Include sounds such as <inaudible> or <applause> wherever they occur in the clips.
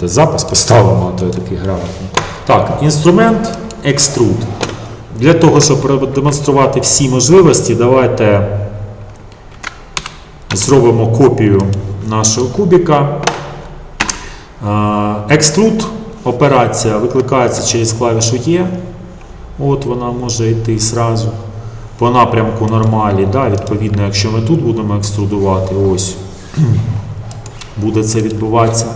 То запис поставимо, а то я такий грамотний. Так, інструмент Extrude. Для того, щоб продемонструвати всі можливості, давайте зробимо копію нашого кубіка. Е, Extrude операція викликається через клавішу Е. От вона може йти зразу по напрямку нормалі. Да? Відповідно, якщо ми тут будемо екструдувати, ось <clears throat> буде це відбуватися.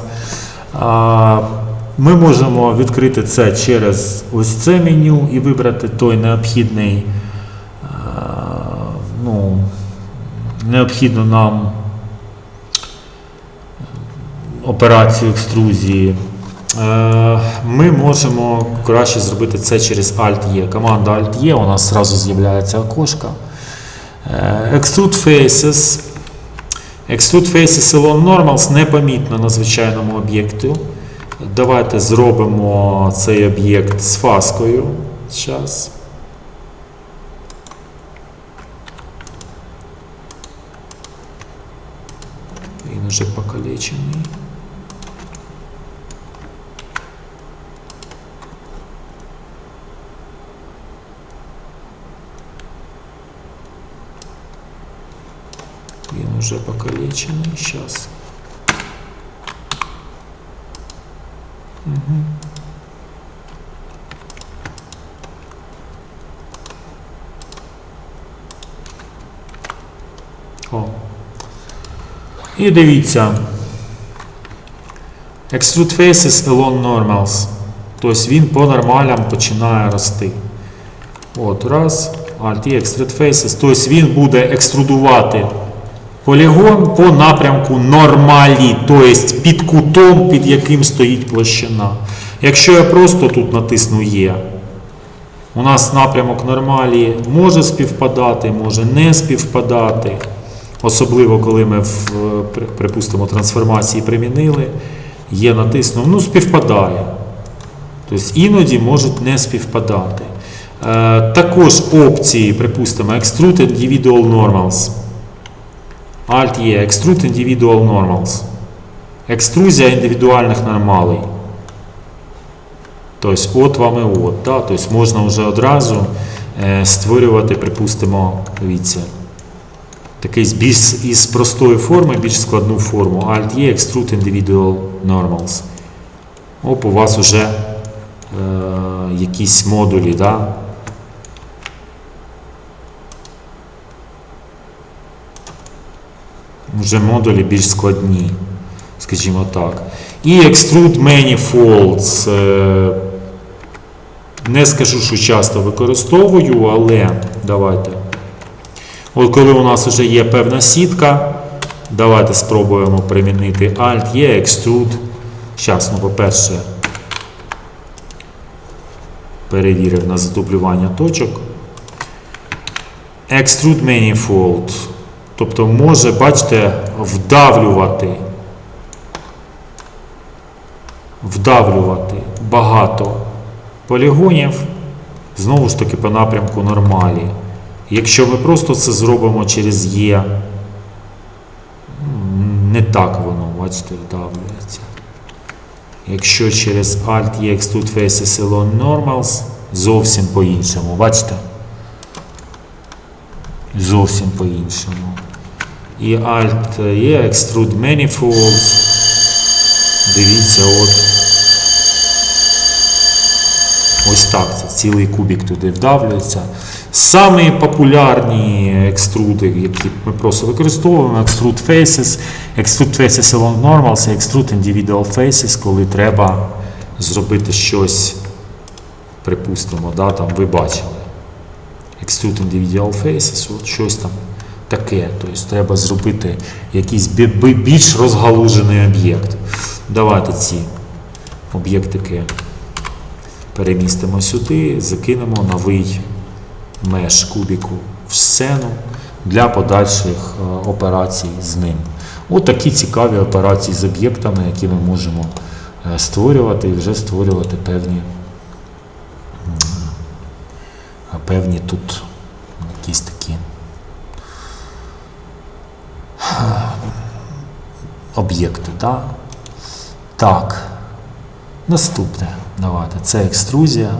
Ми можемо відкрити це через ось це меню і вибрати той необхідний, ну, необхідну нам операцію екструзії. Е, Ми можемо краще зробити це через Alt-E. Команда Alt-E, у нас зразу з'являється окошко. Е, Extrude Faces. Extrude Faces Along Normals непомітно на звичайному об'єкту. Давайте зробимо цей об'єкт з фаскою. Зараз. Він уже покалечений. Уже покалечений. Сейчас. О. І дивіться. Extrude faces along normals. Тобто він по нормалям починає рости. От, раз. Alt і Extrude faces. Тобто він буде екструдувати полігон по напрямку нормалі, тобто під кутом, під яким стоїть площина. Якщо я просто тут натисну Є, у нас напрямок нормалі може співпадати, може не співпадати. Особливо, коли ми в, припустимо, трансформації примінили, є натиснув, ну співпадає. Тобто іноді можуть не співпадати. Е, також опції, припустимо, Extrude Individual Normals. Alt є Extrude Individual Normals. Екструзія індивідуальних нормалей. Тобто от вам і от. Да? Тобто можна вже одразу е, створювати, припустимо, дивіться, такий більш із простої форми, більш складну форму. Alt є Extrude Individual Normals. Оп, у вас вже е, якісь модулі, да? Вже модулі більш складні, скажімо так. І Extrude Manifolds. е, Не скажу, що часто використовую, але давайте. От коли у нас вже є певна сітка, давайте спробуємо примінити Alt, є Extrude. Зараз, ну, по-перше, перевірив на задублювання точок. Extrude Manifold. Тобто може, бачите, вдавлювати. Вдавлювати багато полігонів, знову ж таки по напрямку нормалі. Якщо ми просто це зробимо через Є, не так воно, бачите, вдавлюється. Якщо через Alt є Extrude Faces Along Normals, зовсім по-іншому. Бачите? Зовсім по-іншому. І Alt є Extrude Manifolds. Дивіться, от. Ось так, це цілий кубик туди вдавлюється. Самі популярні екструди, які ми просто використовуємо, Extrude Faces, Extrude Faces Along Normals Extrude Individual Faces, коли треба зробити щось, припустимо, да, там ви бачили. Extrude Individual Faces, от щось там таке. Тобто треба зробити якийсь бі- бі- більш розгалужений об'єкт. Давайте ці об'єктики перемістимо сюди, закинемо новий меж кубіку в сцену для подальших е, операцій з ним. От такі цікаві операції з об'єктами, які ми можемо е, створювати і вже створювати певні, певні тут якісь такі об'єкту. так. Так, наступне давайте це екструзія.